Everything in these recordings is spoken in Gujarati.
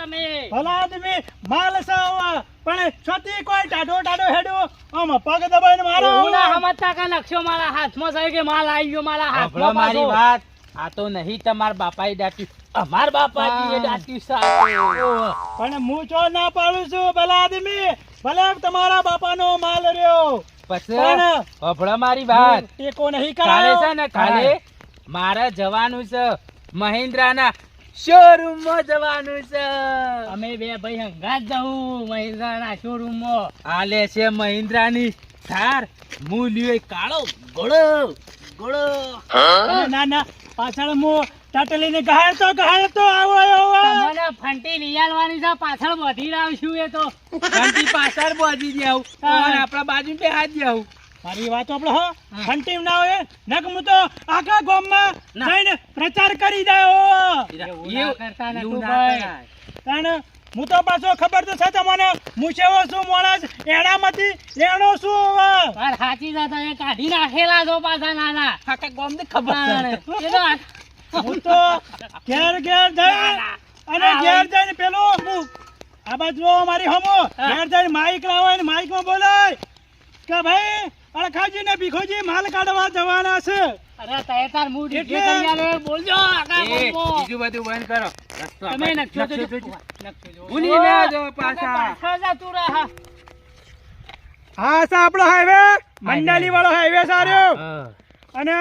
તમે. ભલા આદમી માલ સાવા પણ છતી કોઈ ટાઢો ટાઢો હેડો આમ પગ દબાઈને મારો હું ના સમજતા કે નકશો મારા હાથમાં છે કે માલ આવી ગયો મારા હાથમાં મારી વાત. આ તો નહીં તમાર બાપાએ દાટ્યું અમાર બાપાજીએ. દાટ્યું સાચું. પણ હું ચો ના પાડું છું ભલા આદમી? ભલે તમારા બાપાનો માલ રહ્યો. પછી? પણ સાંભળો મારી વાત. ટેકો નહીં છે ને કાલે મારે જવાનું છે મહિન્દ્રાના શોરૂમમાં જવાનું છે. અમે બે ભાઈ હંગાત જવું મહિન્દ્રાના શોરૂમમાં આલે છે મહિન્દ્રાની થાર. મૂલ્યો કાળો ગોળો ગોળો. ના ના પાછળ હું ટાટલીને ગહાય તો ગહાય તો આવો આવો તમને ફંટી નિયાલવાની છે પાછળ બધી લાવશું એ તો. ફંટી પાછળ પહોંચી જાવ આપણા બાજુ બે હાથ જાવ મારી વાત આપણે હો. ફંટીમ ના હોય નક હું તો આખા ગામમાં ના. જઈને પ્રચાર કરી દયો કરતા ને તું ભાઈ. કારણ હું તો પાછો ખબર તો છે તમને હું શું માણસ એનામાંથી એનો શું પણ વાત સાચી છે એ કાઢી નાખેલા છો પાછા નાના. કાકા ગોમ ને ખબર હું તો ઘેર ઘેર જઈ અને ઘેર જઈને પેલું હું આ બાજુ મારી હમો. ઘેર જઈને માઈક લાવો ને માઈકમાં બોલાય. કે ભાઈ અળખાજી ને ભીખોજી માલ કાઢવા જવાના છે. અરે તાર મૂડ એટલે- બોલજો. બીજું બધું બંધ કરો. તમે. ઉની ના જો પાછા. રહે, હા. છે આપણો હાઈવે. મંડાલી વાળો હાઈવે સારો અને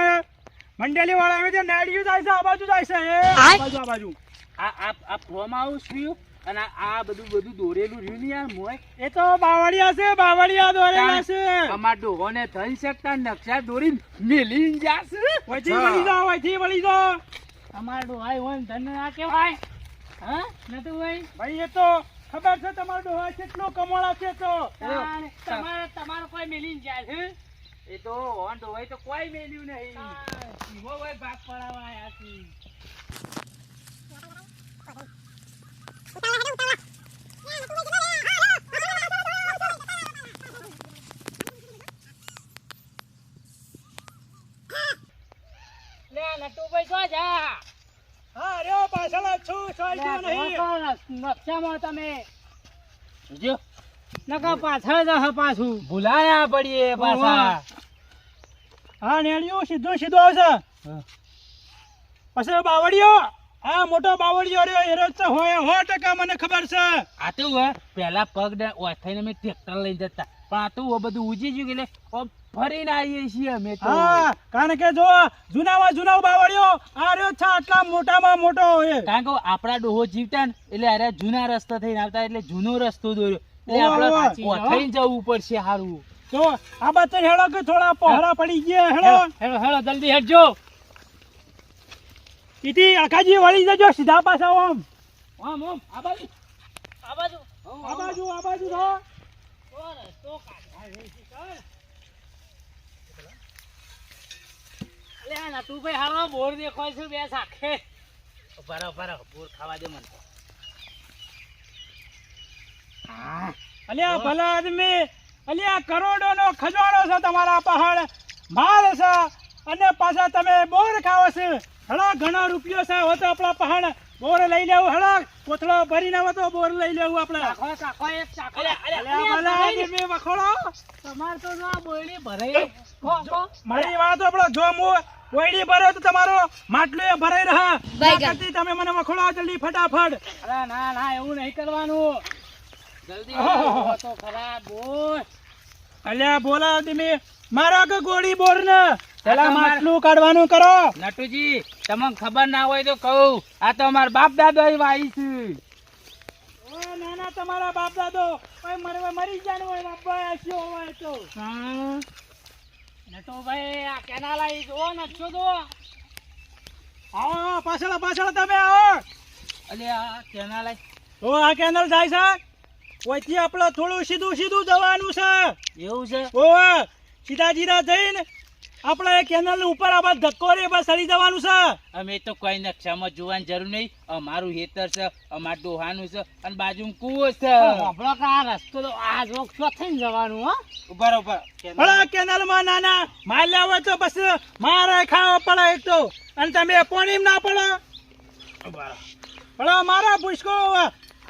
મંડેલી વાળો હાઈવે જે નાડિયું જાય છે આ બાજુ જાય છે. આ બાજુ આ બાજુ. આ આ ફોર્મ હાઉસ રહ્યું અને આ બધું બધું દોરેલું રહ્યું ને યાર મોય એ તો બાવળિયા છે બાવળિયા દોરેલા છે અમાર ડોહોને થઈ શકતા નકશા દોરી મેલી જાશે વહીથી વળી જાઓ વહીથી વળી જાઓ અમાર ડોહાઈ હોય ધન ના કહેવાય. હા? નતું ભાઈ ભાઈ એ તો ખબર છે તમારો ડોહા કેટલો કમોળા છે તો તમારે તમારો કોઈ મેલી જાય છે? એ તો ઓન ડોહાઈ તો કોઈ મેલ્યું નહીં ઈવો ભાગ પડાવવા આયા છે. લે, નટુભાઈ જો જા. હા રહ્યો પાછળ જ છું સોય લે, ગયો નહીં જોતો નક- નકશામાં તમે જો નકર પાછળ જ પાછું. ભૂલાયા પડીએ પાછા. હા નેડિયું સીધો સીધો આવશે. પછી બાવળિયો હા મોટો બાવળિયો રહ્યો એ રોજ તો હોય સો ટકા મને ખબર છે. આ તો પેલા પગ ઓથાઈને અમે ટ્રેક્ટર લઈ જતા. પણ આ તો બધું ઉજી ગયું એટલે ફરીને આવીએ છીએ અમે હા કારણ કે જો જૂનામાં જૂના બાવળિયો આ રહ્યો છે આટલા મોટામાં મોટો હોય. કારણ કે આપણા ડોહો જીવતા ને એટલે અરે જૂના રસ્તા થઈને આવતા એટલે જૂનો રસ્તો દોર્યો. એટલે. આપણે જવું પડશે તો આ બાદ હેડો કે થોડા પહોળા પડી ગયા હેડો હેલો હેલો જલ્દી હેડજો. વળી જજો સીધા પાછા ઓમ. આ બાજુ. આ બાજુ. આ બાજુ આ બાજુ થો રસ્તો કાઢવા જઈશું, ચાલ. અલે હાલો બોર દેખાય છે બે સાખે. ઊભા રહો, બોર ખાવા દે મને. અલ્યા ભલા આદમી અલ્યા કરોડો નો ખજાનો છે તમારા પહાડ. માલ છે અને પાછા તમે બોર ખાવો છે. હળા ઘણા રૂપિયો છે હવે તો આપણા પહાડ. બોર લઈ લેવું હળા કોથળો ભરી ના તો બોર લઈ લેવું આપણે. તમાર તો ભરાઈ ખો મારી વાત આપણો જો હું કોયડી ભરો તો તમારો માટલું એ ભરાઈ રહે. બાકી તમે મને વખોડો જલ્દી ફટાફટ. અરે ના ના એવું નહીં કરવાનું. જલ્દી તો ખરા બોલ. અલ્યા બોલા તમે મારો કે ગોળી બોર ને પેલા માટલું કાઢવાનું કરો. નટુજી તમને ખબર ના હોય તો કહું. આ તો અમારા બાપ દાદા વાઈ છે. નાના તમારા બાપ દાદો મરી જાણ હોય બાપા હોય તો નટુભાઈ આ કેનાલ આવી જુઓ નટશો જુઓ? આવો પાછળ પાછળ તમે આવો. અલે આ કેનાલ તો આ કેનલ જાય છે? ઓયથી આપણે થોડું સીધું સીધું જવાનું છે. એવું છે? ઓ સીધા જીરા જઈને આપણે એ કેનલ ઉપર આ બાદ ધક્કો રે બસ સરી જવાનું છે. અમે તો કોઈ નકશામાં જોવાની જરૂર નહીં. અમારું હેતર છે અમારું ડોહાનું છે અને બાજુમાં કુવો છે. આપણો કે આ રસ્તો તો આ જોક છો થઈને જવાનું હો. ઉપર ઉપર. પણ આ કેનલમાં નાના માલ લેવો તો બસ મારે ખાવા પડે એક તો. અને તમે પાણી ના પડો. પણ મારા ભૂસકો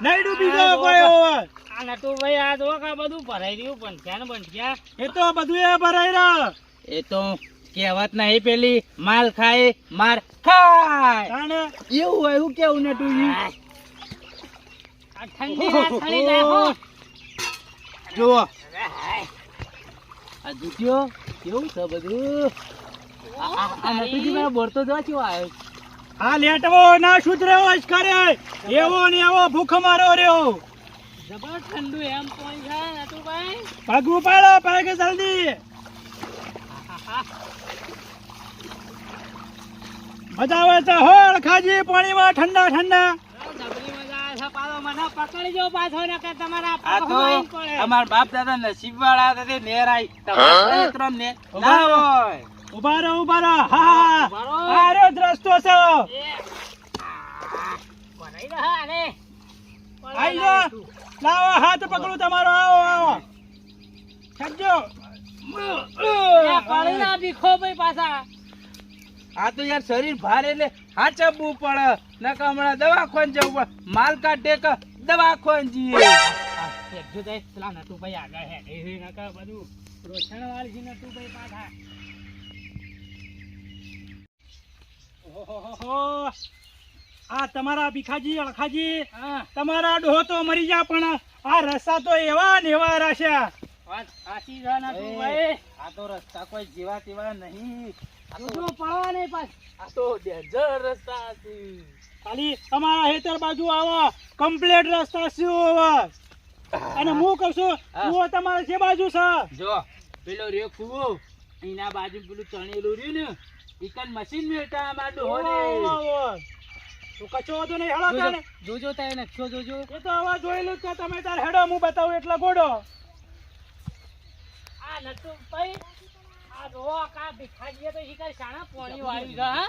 નહીં ડૂબી ગયો કોઈ હોય આ નટુભાઈ આ જોક આ બધું ભરાઈ રહ્યું પણ ક્યાં ને ક્યાં એ તો બધું એ ભરાઈ રહ્યો. એ તો કહેવત નહીં પેલી માલ ખાય માર ખાય. એવું હોય એવું કેવું ને તું ના હો. જુઓ. આ જુટ્યો કેવું છે બધું? આ- નટુજી મારા બોર તો કેવો આવ્યો આ લેટવો ના સુધરેવો જ કરે. એવો ને એવો ભૂખ મારો રહ્યો. જબર ઠંડુ એમ પહોંચ્યા છે નટુભાઈ. પગ ઉપાડો પગ જલ્દી. મજા આવે છે હોળ ખાજી પાણીમાં ઠંડા ઠંડા. જબરી મજા આવે છે પાછો મને પકડી જો પાછો ને કે તમારા આ તો અમાર બાપ દાદા નસીબ વાળા હતા તે નેર તમારા ત્રણ ને ના હોય. ઊભા રહો ઊભા રહો. હા ઊભા દ્રષ્ટો છે. આઈ જા. લાવો હાથ પકડું તમારો. આવો આવો. ના ભીખો ભાઈ પાછા. આ તો યાર શરીર ભારે એટલે હાચવવું પડે. નકર હમણાં દવાખાને જવું પડે. માલ કાઢે દવાખાને જઈએ. એકજો તો પેલા નટુભાઈ આગળ હે એ નકર બધું. રોછણ વાળી છે નટુભાઈ પાછા. ઓહોહોહો. આ તમારા ભીખાજી અળખાજી તમારા ડોહો તો મરી જા પણ આ રસ્તા તો એવા ને એવા રાશ્યા વાત સાચી છે નટુભાઈ આ તો રસ્તા કોઈ જેવા તેવા નહીં. જોજો પડવા નહીં પાછ. આ તો ડેન્જર રસ્તા છે ખાલી અમારા હેતર બાજુ આવો. કમ્પ્લીટ રસ્તા શું હવે અને હું કહું છું કુવો તમારે જે બાજુ છે. જો પેલો રહ્યો કૂવો. એના બાજુ પેલું ચણેલું રહ્યું ને. ઈકન મશીન મેળતા અમાર ડોહોને. તો કચો વધુ નહીં હેડો જોજો એ તો જોયેલું જ છે તમે તાર હેડો હું બતાવું એટલે ગોડો. આ નટુભાઈ આ જો કા ભિખારીએ તો શીખર શાણા પોણી વાળ્યું છે હા?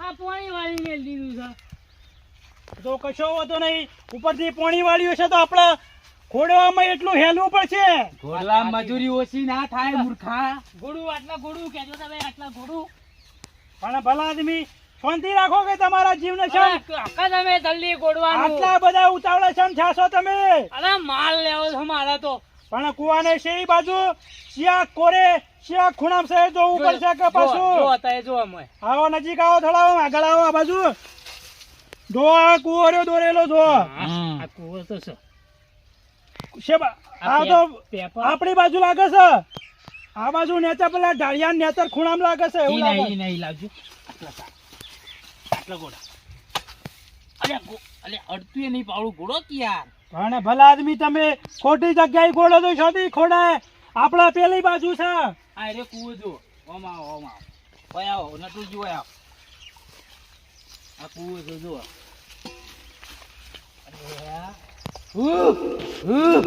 આ પોણી વાળીને લીધું છે. તો કશો વધુ નહીં. ઉપરથી પોણી વાળ્યું છે તો આપણે ખોડવામાં એટલું હેલવું પડશે. ઘોડવા મજૂરી ઓછી ના થાય મૂર્ખા. ગોળું આટલા ગોળું કેજો તમે આટલા ઘોડું પણ ભલા આદમી શાંતિ રાખો કે તમારા જીવને છે તમે જલ્દી ગોળવાનું આટલા બધા ઉતાવળા છે તમે. અરે માલ લેવો છો મારા તો. પણ કુવાને શેરી બાજુ? શિયા કોરે? શિયા ખૂણામ છે જોવું પડશે કે જો પાછું? અત્યારે જો અમે. આવો નજીક આવો થોડા આવો, આગળ આવો આ બાજુ. જો આ કુવો રહ્યો દોરેલો જો. આ કુવો તો છે. શેબા આ તો આપણી બાજુ લાગે છે. આ બાજુ નેતા પેલા ઢાળિયા નેતર ખૂણામ લાગે છે એવું લાગે. નહીં નહીં લાવજો આટલા આટલા ગોળા. અરે ગો- અરે અડતું એ નહીં પાવડું ગોળો કે યાર પણ ભલા આદમી તમે ખોટી જગ્યાએ ખોડો તો શોધી ખોડાય આપણા પેલી બાજુ છે. આ રે કૂવો જો. ઓમ આવો ઓમ આવો. ઓય આવો નટુજી ઓય આવો. આ કૂવો જો જો અરે આ. ઉહ, ઉહ,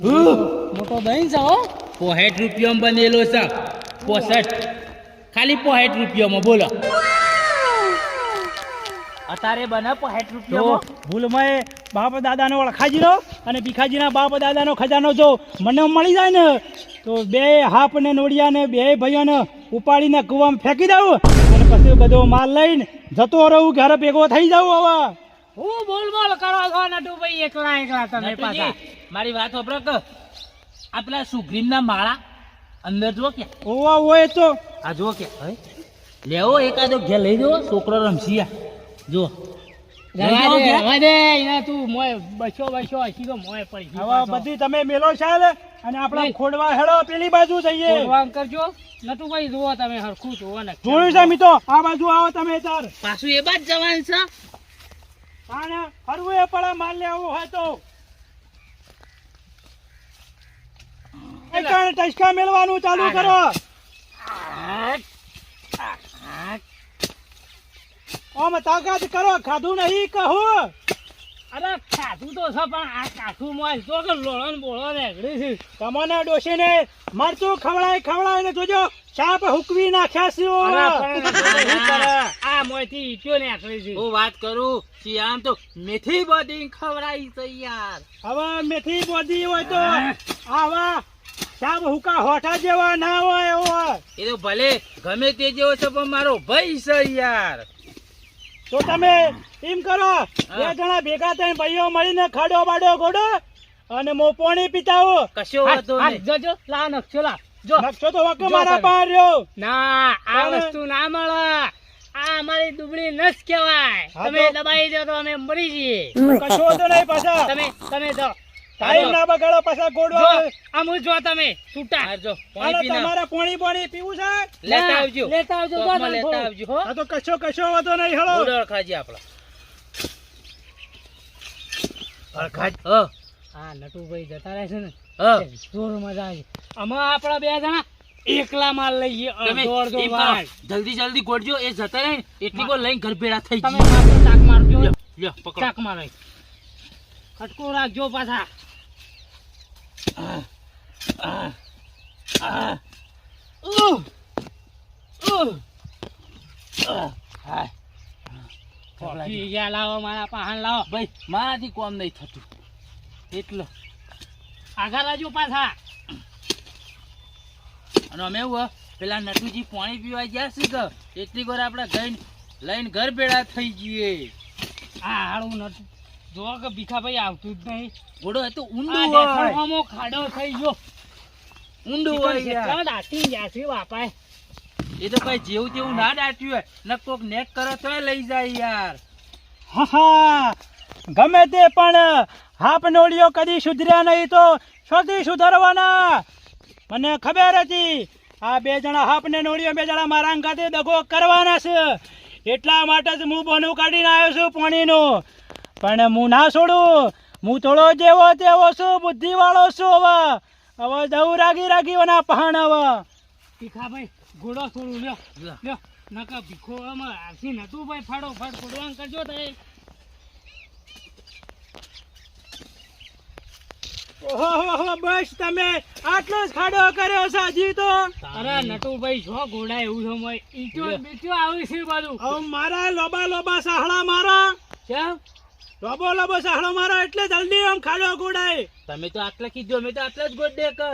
ઉહ. મોટો દહીં છે હો. પોસઠ રૂપિયામાં બનેલો છે. પોસઠ. ખાલી પોસઠ રૂપિયામાં બોલો. અત્યારે બને પોસઠ રૂપિયા ભૂલમાં બાપ દાદાનો ઓળખાજીનો અને ભીખાજીના બાપ દાદાનો ખજાનો જો મને મળી જાય ને તો બે હાપ ને નોડિયા ને બે ભાઈઓને ઉપાડીને કૂવામાં ફેંકી દઉં અને પછી બધો માલ લઈને જતો રહું ઘરે ભેગો થઈ જાઉં હવે. હું બોલ બોલ કરો છો નટુભાઈ એકલા એકલા તમે પાછા. મારી વાત સાંભળો કે આ પેલા સુગ્રીમના માળા અંદર જો કે. ઓવા હોય તો. આ જો કે હે? લેવો એકાદો ઘેર લઈ જવો છોકરો રમશીયા જો. બધી તમે મેલો ચાલ અને આપણા ખોડવા હેડો પેલી બાજુ જઈએ. કરજો. નટુભાઈ જુઓ તમે હરખું જુઓ ને. જોયું છે મિત્રો આ બાજુ આવો તમે તાર. પાછું એ બાજ જવાનું છે. તાણે એ પડે માલ લેવું હોય તો. ટચકા મેળવાનું ચાલુ કરો. ઓમ તાકાત કરો ખાધું નહીં કહું. અરે ખાધું તો છે પણ આ કાઠું મોય તો કે લોળો ને બોળો ને એગડી છે. તમને ડોશીને મરચું ખવડાય ખવડાય ને જોજો સાપ હુકવી નાખ્યા છે? આ મોયથી ઈટ્યો ને આકડી છે. હું વાત કરું શિયાળામાં તો મેથી બધી ખવડાવી છે યાર. હવે મેથી બોધી હોય તો આવા સાપ હુકા હોઠા જેવા ના હોય એવો. એ તો ભલે ગમે તે જેવો છે પણ મારો ભાઈ છે યાર. તો તમે એમ કરો બે જણા ભેગા થઈને ભાઈઓ મળીને ખાડો બાડો ગોડો અને મો પાણી પીતાવો કશો વાંધો નહીં. જો જો લા નકશો લા. જો. નકશો તો વાકે મારા. પાસે રહ્યો. ના આ વસ્તુ ના મળે. આ અમારી દુબળી નસ કહેવાય. તમે દબાઈ દો તો અમે મરી જઈએ. કશો વાંધો નહીં પાછા. તમે તમે જો ટાઈમ ના બગાડો પાછા ગોડો આ આમ જો તમે છૂટા જો પાણી પીને. તમારે પાણી પાણી પીવું છે? લેતા આવજો. લેતા આવજો જો લેતા આવજો હો. આ તો કશો કશો વાતો નહીં હળો ગોળ ખાજી આપણા. અડખાજ. હ. હા નટુભાઈ જતા રહેશે ને હ. જોર મજા આવી. આમાં આપણા બે જણા એકલા માલ લઈએ જલ્દી જલ્દી ગોડજો એ જતા રહે એટલી કોઈ લઈને ઘર ભેળા થઈ તમે ચાક મારજો. લ્યો, પકડ પકડો. ચાક મારો ખટકો રાખજો પાછા. હાય. લાવો મારા પાહણ લાવો ભાઈ મારાથી કોમ નહીં થતું એટલો આગળ રાજુ પાછા અને અમે એવું પેલા નટુજી પાણી પીવા ગયા છે કે એટલી વાર આપણે ગઈને લઈને ઘર ભેળા થઈ જઈએ આ હાળું નતું જો કે ભીખાભાઈ આવતું જ નહીં. ઘોડો એ તો ઊંડું હોય. ખાડો થઈ ગયો. ઊંડું હોય યાર. દાટી છે બાપાએ. એ તો ભાઈ જેવું તેવું ના દાટ્યું હોય. ને કોક નેક કરો તોય લઈ જાય યાર. હા હા. ગમે તે પણ હાપ નોળીઓ કદી સુધર્યા નહીં તો શોધી સુધારવાના. મને ખબર હતી આ બે જણા હાપ ને નોળીઓ બે જણા મારા અંગાથી દગો કરવાના છે. એટલા માટે જ હું બોનું કાઢીને આવ્યો છું પાણીનું. પણ હું ના છોડું. હું થોડો જેવો તેવો છું બુદ્ધિવાળો છું હવે. હવે જવું રાગી રાગી વના પહાણ હવે. ભીખાભાઈ ઘોડો થોડું લ્યો લ્યો. નકા ભીખો આમાં આરસી નતું ભાઈ. ફાડો ફાડ ફોડવાન કરજો તો ઓહો બસ તમે આટલો જ ખાડો કર્યો છે હજી તો. અરે નટુભાઈ છો ઘોડા એવું છે મય. ઈટો બીટો આવી છે બધું હવે મારા લોબા લોબા સાહળા મારા. કેમ? લોબો લોબો સાહડો મારો એટલે જલ્દી આમ ખાડો ગોડાય તમે તો આટલા કીધું અમે તો આટલા જ ગોડે કે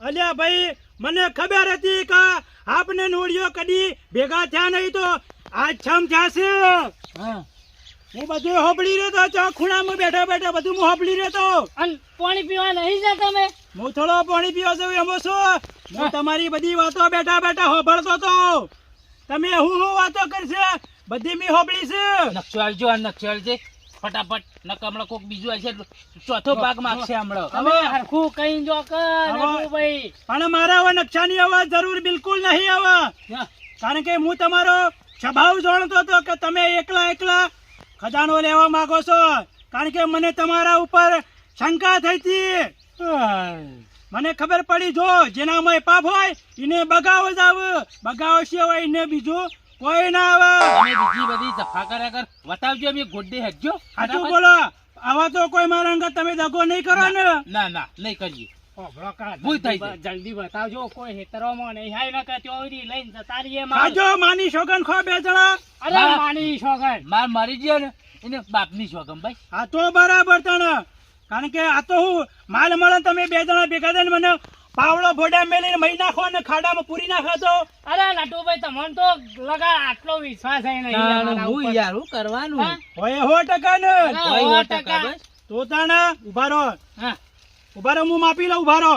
અલ્યા ભાઈ મને ખબર હતી કે આપને નોળિયો કદી ભેગા થયા નહીં તો આજ છમ થશે. હા. હું બધું હોબળી રહ્યો તો ચો ખૂણામાં બેઠા બેઠા બધું હું હોબળી રહ્યો તો. અને પાણી પીવા નહીં જા તમે? હું થોડો પાણી પીવા જવું એમ છો હું તમારી બધી વાતો બેઠા બેઠા હોભળતો તો. તમે હું હું વાતો કરશે? બધી મી હોબળી છે. નકશો આવજો આ નકશો આવજે. ફટાફટ નકર હમણાં કોક બીજું આવશે ચોથો ભાગ માગશે હમણાં. હવે હરખું કઈ જો ભાઈ. પણ મારા હવે નકશાની આવવા જરૂર બિલકુલ નહીં આવવા કારણ કે હું તમારો સ્વભાવ જાણતો હતો કે તમે એકલા એકલા ખજાનો લેવા માંગો છો. કારણ કે મને તમારા ઉપર શંકા થઈ હતી. મને ખબર પડી જો જેનામાં પાપ હોય એને બગાવો જ આવ બગાવો સિવાય એને બીજું કોઈ ના આવે. તમે બીજી બધી જફા કર્યા કર. બતાવજો અમે ગોડે હેડજો સાચું બોલો. આવા તો કોઈ મારા અંગત તમે દગો નહીં કરો ને ના. ના નહીં કરીએ. જલ્દી. બ- જલ્દી બતાવજો કોઈ હેતરોમાં નહીં. હાય નકર ચોરી લઈને જતા રહીએ માલ. માની શોગન ખો બે જણા. અરે માની શોગન. માર મરી ગયો ને એને બાપની શોગમ ભાઈ. આ તો બરાબર તણ. કારણ કે આ તો હું માલ મળે તમે બે જણા ભેગા થઈને મને પાવડો ભોડા મેલીને મહી નાખો ને ખાડામાં પૂરી નાખો તો. અરે નટુભાઈ તમને તો લગા આટલો વિશ્વાસ હે નહીં હું યાર હું કરવાનું. હોય હો ટકા ને. હા, ટકા. તો તાણા ઊભા રહો. હા. ઊભા રહો હું માપી લઉં ઊભા રહો.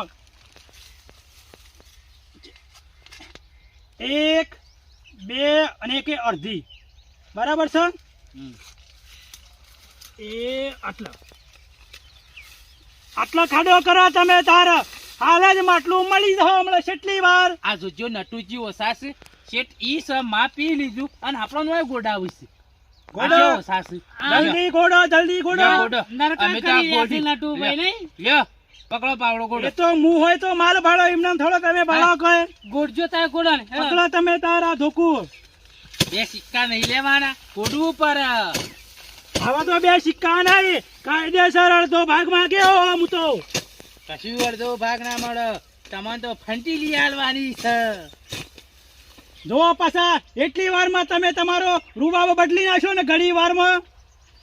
એક બે અને એક અડધી. બરાબર છે? એ આટલા. આટલા ખાડો કરો તમે તાર. હાલ જ માટલું મળી જ હમણાં કેટલી વાર. આ જોજો નટુજી ઓસાસ શેઠ ઈ સ માં પી લીધું અને આપણો નો ગોડાવું છે ગોડો. ઓસાસ? જલ્દી ગોડો જલ્દી ગોડો. અમે તો ગોડી. નટુ ભાઈ નહીં? લ્યો. પકડો પાવડો એ તો મું હોય તો માલ ભાડો એમને થોડો તમે ભાડો કહે ગોડજો તારે ગોડો ને. પકડો તમે તારા ધોકું. બે સિક્કા નહીં લેવાના. ગોડવું પર આવા તો બે સિક્કા નહીં. કાયદેસર અડધો ભાગ માંગ્યો હું તો. કશું અડધો ભાગ ના મળે. તમને તો ફંટી લઈ આલવાની છે. જો પાછા એટલી વારમાં તમે તમારો રૂબાબો બદલી નાખશો ને ઘણી વારમાં.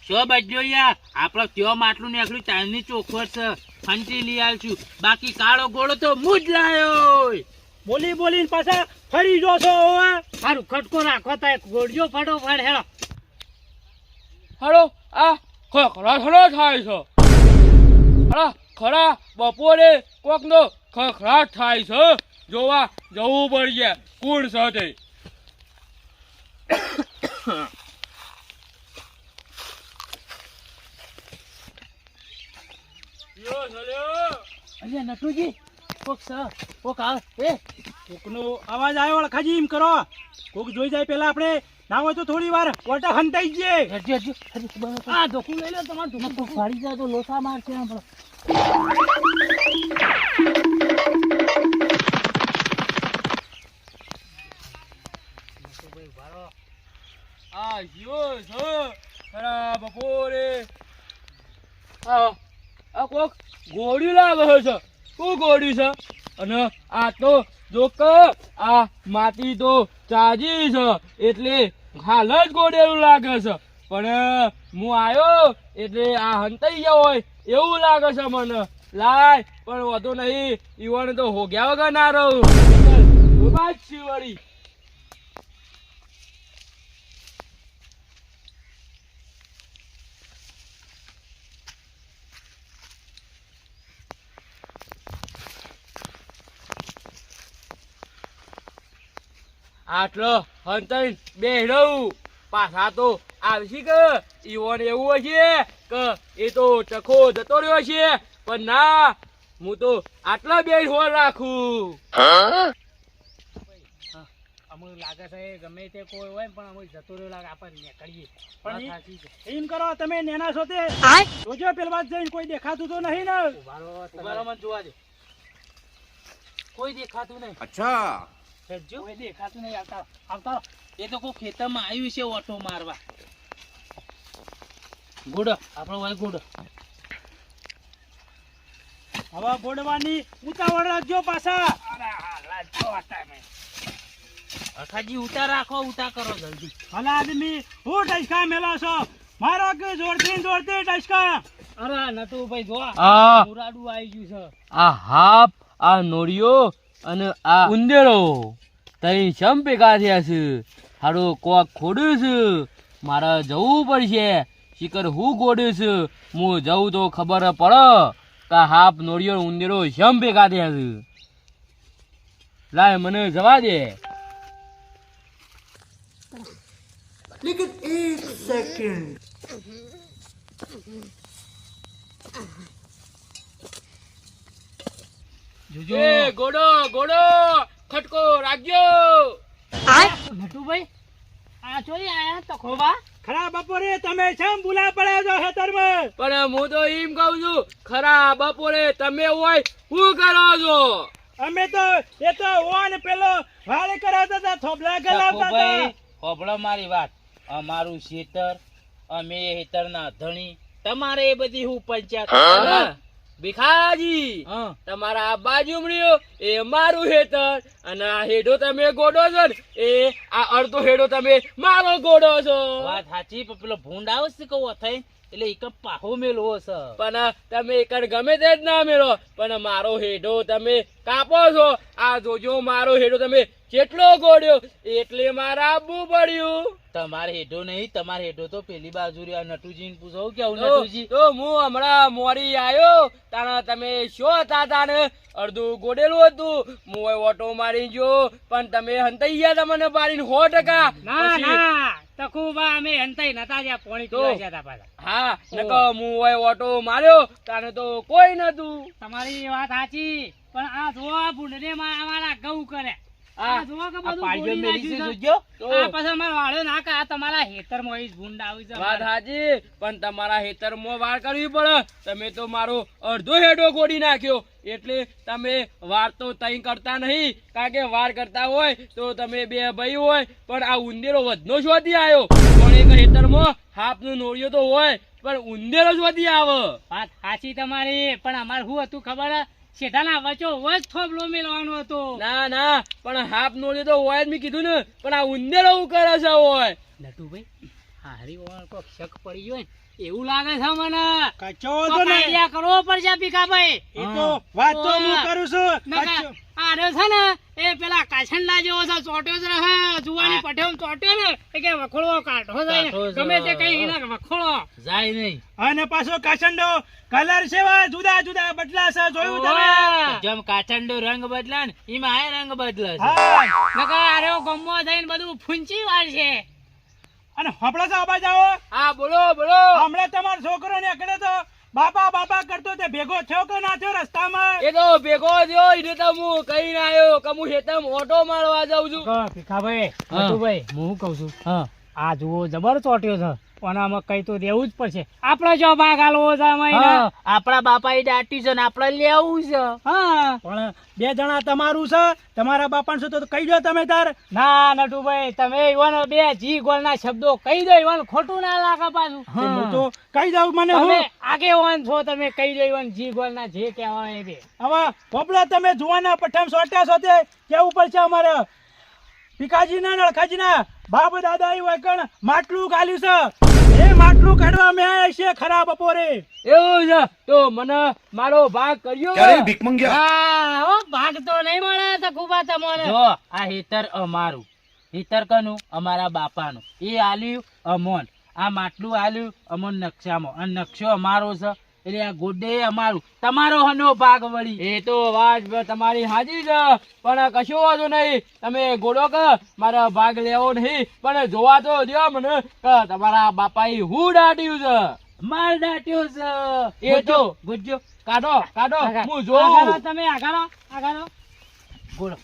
શો બદલ્યો યા? આપણો ત્યો માટલું ને આટલું ચાંદની ચોખવટ છે. ફંટી લઈ આલશું. બાકી કાળો ગોળો તો હું જ લાયો બોલી બોલીને પાછા ફરી જો છો સારું ખટકો રાખો જો ફટો ફટોફટ હેળો હાલો આ ખખડા ખરા થાય છે. હાલો ખરા બપોરે કોકનો ખખડાટ થાય છે. જોવા જવું પડશે કોણ અલ્યા નટુજી કોક સ કોક આવે. એ કોકનો અવાજ આવ્યો ખાજી એમ કરો. કોક જોઈ જાય પેલા આપણે. ના હોય તો થોડી વાર ઓટા હંટાઈ જઈએ હજી હજી આ ધોકું લઈ લે તમારે ધોકું ફાડી જાય તો લોસા મારશે આપણો આ જીવો છે. ખરા બપોરે. આ આ કોક ગોળી લાગે છે. શું ગોળી છે? અને આ તો જોક આ માટી તો ચાજી છે. એટલે હાલ જ ગોડેલું લાગે છે. પણ હું આવ્યો એટલે આ હંતાઈ ગયો હોય એવું લાગે છે મને. લાય, પણ વધુ નહીં. ઈવન તો હોગ્યા વગર ના રહું. ઊભા આટલો હંતન બેહડવું પાછા તો આવશે કે? ઈવોન એવું હશે કે એ તો ટખો જતો રહ્યો છે. પણ ના હું તો આટલા બે હોર રાખું. અમુક લાગે છે ગમે તે કોઈ હોય પણ અમુક જતો રહ્યો લાગે આપણે નીકળીએ. પણ એમ કરો તમે નેના છો તે. જોજો પેલ જઈને કોઈ દેખાતું તો નહીં ને? ઉભારો ઉભારો જોવા દે. કોઈ દેખાતું નહીં. અચ્છા. હેડજો. કોઈ દેખાતું નહીં. આવતા આવતા. એ તો કોઈ ખેતરમાં આવ્યું છે ઓટો મારવા. ગુડ આપણો ભાઈ ગુડ હવે ગોડવાની ઉતાવળ રાખજો પાછા. અખાજી ઉતા રાખો ઉતા કરો જલ્દી. ભલે આદમી હું ડસકા મેલા છો. મારો કે જોરથી જોરથી ડસકા અરે નટુ ભાઈ જો મુરાડું આવી ગયું છે. આ હાફ આ નોળિયો અને આ ઉંદેરો તઈ શમ ભેગા થયા છે. હારો કોક ખોડ્યું છે. મારે જવું પડશે. શિકર હું ગોડ્યું છે. હું જવું તો ખબર પડે કે હાફ નોળિયો ને ઉંદેરો શમ ભેગા થયા છે. લાય મને જવા દે. જોજો. એ ગોડો ગોડો ખટકો રાખજો. નટુભાઈ આ ચોરી આયા તખોબા ખરા બપોરે તમે કેમ ભૂલા પડ્યા છો ખેતરમાં? પણ હું તો એમ કહું છું ખરા બપોરે તમે હોય હું કરો છો? અમે તો એ તો ઓન પેલો વાળ કરાવતા હતા થોભલા ગલાવતા હતા. હોભળો મારી વાત. અમારું ખેતર અમે ખેતરના ધણી. તમારે એ બધી હું પંચાયત ભીખાજી તમારા આ બાજુ મળ્યો એ મારું હેતર અને આ હેડો તમે ગોડો છો ને? એ આ અડધો હેડો તમે મારો ગોડો છો. વાત સાચી પણ પેલો ભૂંડ આવશે કહું કહો થઈ એટલે એક પાહો મેલવો છે પણ તમે એક ગમે તે જ ના મેળો પણ મારો હેડો તમે કાપો છો. આ જોજો મારો હેડો તમે કેટલો ગોડ્યો? એટલે મારે આપવું પડ્યું. તમારે હેડો નહીં તમારે હેડો તો પેલી બાજુ રહ્યા. નટુજી ને પૂછો કેવું નટુજી? તો હું હમણાં મોરી આવ્યો તાણે તમે શું હતા તાને અડધું ગોડેલું હતું. હું ઓટો મારી ગયો પણ તમે હંતાઈ ગયા તમને પાડીને સો ટકા. ના ના તકુબા અમે હંતાઈ નતા જ્યાં પોણી તો. પીવા જતા પાછા. હા નકો હું હોય ઓટો માર્યો તાને તો કોઈ નતું. તમારી વાત સાચી પણ આ જોવા ભૂંડને માં અમારા ગૌ કરે. આ જોવા કે બધું પાડ્યો. તો પછી વાળો ના કે તમારા હેતરમાં ઈ જ ભૂંડ આવી છે વાત હાજી પણ તમારા હેતરમાં વાર કરવી પડે. તમે તો મારો અડધો હેડો ગોડી નાખ્યો. એટલે તમે વાર તો તઈ કરતા નહીં કારણ કે વાર કરતા હોય તો તમે બે ભાઈ હોય પણ આ ઉંદેરો વધનો શોધી આવ્યો પણ એક હેતરમાં હાફનું નોળિયો તો હોય પણ ઉંદેરો શોધી આવે. વાત સાચી તમારી પણ અમારે શું હતું ખબર? શેઠાના વચો વચ થોબલો મેળવાનો હતો. ના ના પણ હાફ નોળિયો તો હોય જ મેં કીધું ને પણ આ ઉંદેરો હું કરે છે હોય? નટુભાઈ હારી ઓણ કોક શક પડી ગયો ને એવું લાગે છે મને? કચો તો નહીં કરવો પડશે ભીખાભાઈ. એ તો વાત તો હું કરું છું. આરે છે ને એ પેલા કાછંડા જેવો છે ચોટ્યો જ રહે જુવાની પઠેમ ચોટ્યો ને એ કે વખોળો કાઢો જાય. ગમે તે કઈ એના વખોળો જાય નહીં. અને પાછો કાચંડો કલર સેવા જુદા જુદા બદલાશે જોયું તમે. જેમ કાચંડો રંગ બદલા ને એમાં આ રંગ બદલે છે. નકા આરે ગમો થઈને બધું ફૂંચી વાળશે. અને તો આબા જાઓ. હા બોલો બોલો. હમણાં તમારો છોકરો ને નીકળે તો બાપા બાપા કરતો તે ભેગો થયો કે ના થયો રસ્તામાં? એ તો ભેગો થયો એને તો હું કઈ ના આવ્યો કે હું હેતમ ઓટો મારવા જાઉં છું. ભીખાભાઈ હા. નટુભાઈ હું કહું છું હા. આ જુઓ જબર ચોટ્યો છે. પણ આમાં કઈ તો દેવું જ પડશે. આપડે જો ભાગ આલવો આપણા બાપા એ દાટી છે ને આપણે લેવું છે. હા. પણ બે જણા તમારું છે તમારા બાપા છે તો કહી દો તમે તાર. ના નટુભાઈ તમે ઈવન બે જી ગોળના શબ્દો કહી દો ઈવન ખોટું ના લાગે પાછું. હું. તો કહી દઉં મને હું. તમે આગેવાન છો તમે કહી દો ઈવન જી ગોળના જે કહેવાય એ બે. હવે પોપલા તમે જુવાના પઠામ સોટ્યા છો તે કેવું પડશે અમારે? ભીખાજી ના નળખાજી ના બાપ દાદા એ વગણ માટલું ગાલ્યું છે. એ માટલું કાઢવા મેં આયા છે ખરા બપોરે. એવું છે? તો મને મારો ભાગ કર્યો ક્યારે ભીખ મંગ્યા? હા હો ભાગ તો નહીં મળે તો કુબા તમને જો આ હેતર અમારું. હેતર કનું? અમારા બાપાનું. એ આલ્યું અમોન. આ માટલું આલ્યું અમોન નકશામાં. અને નકશો અમારો છે. એટલે આ ગોડે અમારું. તમારો હનો ભાગ વળી. એ તો વાત તમારી હાજી છે પણ કશું વાંધો નહીં. તમે ગોડો કે મારો ભાગ લેવો નહીં. પણ જોવા તો દ્યો મને કે તમારા બાપાએ હું દાટ્યું છે? માર દાટ્યું છે. એ તો ગુજ્જો કાઢો કાઢો. હું જોઉં. તમે આગારો ગોળો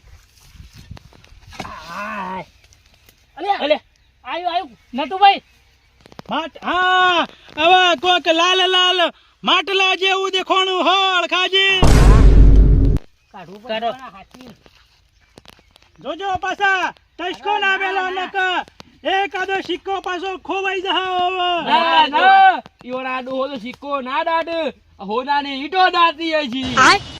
હાય. અલે અલે. આયુ આયુ. નટુભાઈ. હા. હવે કોક લાલ લાલ માટલા જેવું દેખાણું હો કાઢવું કાઢો. જોજો પાછા તશકો ના મેલો નક એકાદો સિક્કો પાછો ખોવાઈ જાવ ના ના ઈવડા ડોહો તો સિક્કો ના દાડ. હોનાની ઈટો દાતી હજી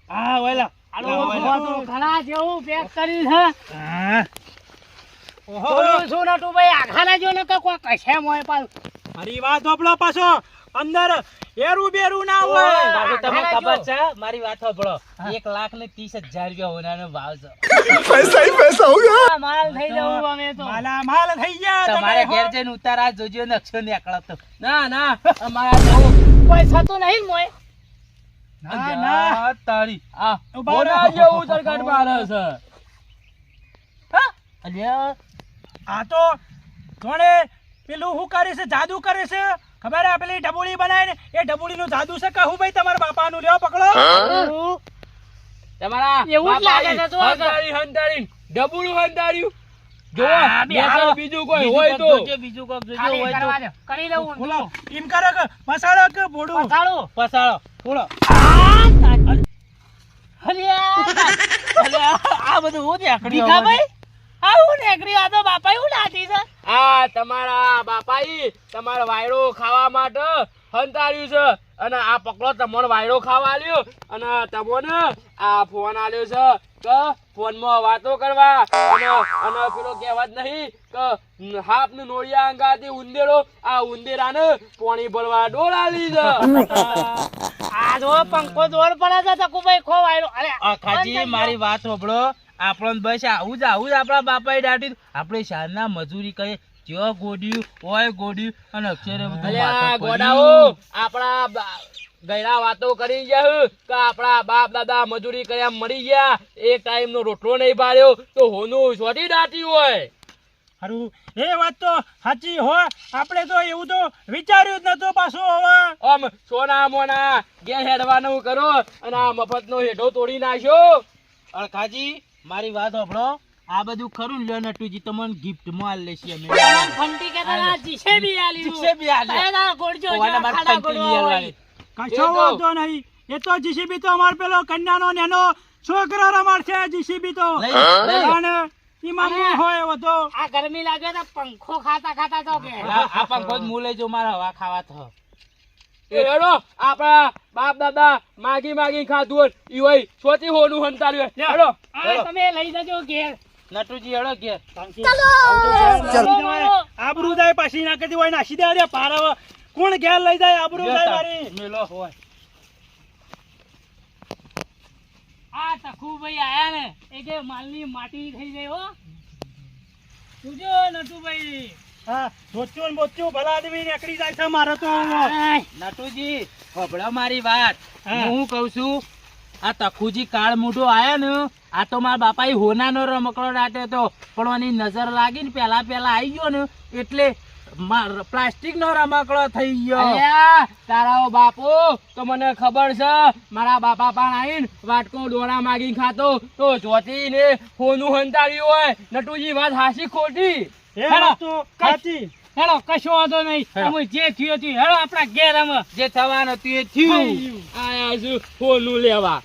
હા વેલા. આલો ઘણા જેવું પેક કરી છે. હા. ઓહો. બોલું છું નટુભાઈ આઘાના જો નક કે કોઈ કશે મોય પાલ મારી વાત ઓપલો પાછો. અંદર એરું બેરું ના હોય. તમને ખબર છે મારી વાત સાંભળો. એક લાખ ને ત્રીસ રૂપિયા હોનાનો ભાવ છે. પૈસા પૈસા હોગા માલ થઈ જવું અમે તો. માલા માલ થઈ ગયા તમારે ઘેર જઈને ઉતારા જોજો નકશો ને અકળતો ના ના. અમારા તો પૈસા તો નહીં મોય ના ના. તારી. આ બોલા જેવું સરકાર બાર છે. હા? અલ્યા. આ તો કોણે પેલું શું કરે છે? જાદુ કરે છે? ખબર હે પેલી ઢબુડી બનાવે ને એ ઢબુડીનું જાદુ છે કહું ભાઈ તમારા બાપા નું લ્યો પકડો. તમારા એવું જ લાગે છે, જો આ હંતાડી ઢબુડું હંતાડ્યું જો બીજું કોઈ હોય તો. બીજું કોક ખાલી હોય તો. કરી લઉં બોલો ઈમ કરો કે મસાલો કે બોડું પસાડું પસાડો બોલો આ બધું હું ભીખાભાઈ? આવું આ તો બાપા એવું લાતી છે? આ તમારા બાપાઈ તમારો વાયડો ખાવા માટે હંતાડ્યું છે. અને આ પકડો તમારો વાયડો ખાવા આલ્યો. અને તમને આ ફોન આલ્યો છે કે ફોનમાં વાતો કરવા. અને અને પેલો કહેવત નહીં કે હાપ ને નોળિયા અંગાથી ઉંદેડો આ ઉંદેરાને પોણી ભરવા ડોળાલી છે. આ જો પંખો દોર પડે છે તકુભાઈ ખો વાયરો. અરે આખાજી મારી વાત સાંભળો. આપણને બસ આવું જ આવું જ આપણા બાપાએ દાટ્યું આપણે શારના મજૂરી કરીએ. જો ગોડ્યું હોય ગોડ્યું અને અક્ષરે. ગોડાઓ, આપણા બા- વાતો કરી ગયા કે આપણા બાપ દાદા મજૂરી કર્યા મરી ગયા. એક ટાઈમ નો રોટલો નહીં ભાર્યો તો હોનું સોટી દાટ્યું હોય. હારું એ વાત તો સાચી હો. આપણે તો એવું તો વિચાર્યું જ નતું પાછું હવે. આમ સોના મોના ગેર હેડવાનું કરો અને આ મફતનો હેઠો તોડી નાખ્યો. અળખાજી મારી વાત સાંભળો. આ બધું ખરું લ્યો નટુજી તમને ગિફ્ટમાં લેશી અમે. ફંટી કે તારા જીસેબી આલી જીસેબી આલી. એ તારા ગોડજો જો, ખાડા. લેવાની. કશો વાંધો નહીં. એ તો જીસીબી તો અમાર પેલો કન્યાનો નેનો છોકરો રમાડશે જીસીબી તો. અને હોય એવો તો. આ ગરમી લાગે તો પંખો ખાતા ખાતા તો કે. આ પંખો જ મૂલે જો મારા હવા ખાવા તો. હેડો આપણા બાપ દાદા માગી માગી ખાધું હોય ઈ હોય સોચી હોનું હંતાડ્યું હોય. હેડો. તમે લઈ જજો ઘેર. નટુજી હેડો ઘેર. આબરૂ જાય પાછી ના હોય નાસી દે પારાવ. કોણ ઘેર લઈ જાય આબરૂ જાય મારી? મેલો હોય. આ તખુભાઈ આયા ને એ કે માલની માટી થઈ ગઈ હો. જોજો નટુભાઈ. હા બોચ્ચું ને ભલા આદમી નીકળી જાય છે મારે તો નટુજી ખબડો મારી વાત. હું. કહું છું? આ તખુજી કાળ મોઢો આયો ને આ તો મારા બાપાએ હોનાનો રમકડો હતો. પણ એની નજર લાગી ને પેલા પેલા આવી ગયો ને એટલે પ્લાસ્ટિક નો રમકડો થઈ ગયો. તારા બાપુ તો મને ખબર છે મારા બાપા પણ આવીને વાટકો ડોળા માગી ખાતો. તો જોતી ને હોનું હંતાડ્યું હોય. નટુજી વાત હાસી ખોટી? તો હેલો કશો વાંધો નહીં. અમે જે થયું થયું હેલો આપણા ઘેર અમે જે થવાનું હતું એ થયું થયું. આયા છું ફોલું લેવા